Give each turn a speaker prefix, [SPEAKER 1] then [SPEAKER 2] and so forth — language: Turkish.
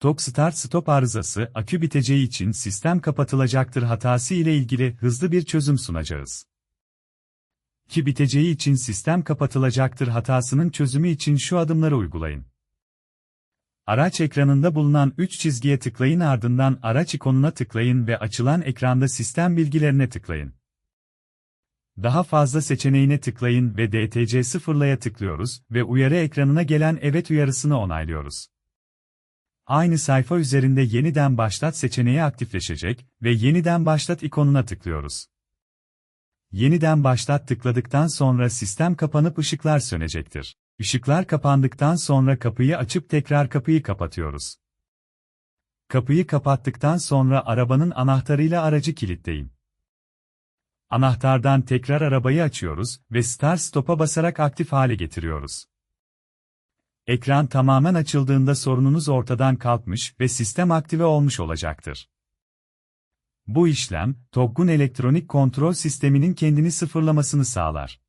[SPEAKER 1] TOG Start Stop arızası, akü biteceği için sistem kapatılacaktır hatası ile ilgili hızlı bir çözüm sunacağız. Ki biteceği için sistem kapatılacaktır hatasının çözümü için şu adımları uygulayın. Araç ekranında bulunan 3 çizgiye tıklayın ardından araç ikonuna tıklayın ve açılan ekranda sistem bilgilerine tıklayın. Daha fazla seçeneğine tıklayın ve DTC sıfırlaya tıklıyoruz ve uyarı ekranına gelen evet uyarısını onaylıyoruz. Aynı sayfa üzerinde yeniden başlat seçeneği aktifleşecek ve yeniden başlat ikonuna tıklıyoruz. Yeniden başlat tıkladıktan sonra sistem kapanıp ışıklar sönecektir. Işıklar kapandıktan sonra kapıyı açıp tekrar kapıyı kapatıyoruz. Kapıyı kapattıktan sonra arabanın anahtarıyla aracı kilitleyin. Anahtardan tekrar arabayı açıyoruz ve Start Stop'a basarak aktif hale getiriyoruz. Ekran tamamen açıldığında sorununuz ortadan kalkmış ve sistem aktive olmuş olacaktır. Bu işlem, TOGG'un elektronik kontrol sisteminin kendini sıfırlamasını sağlar.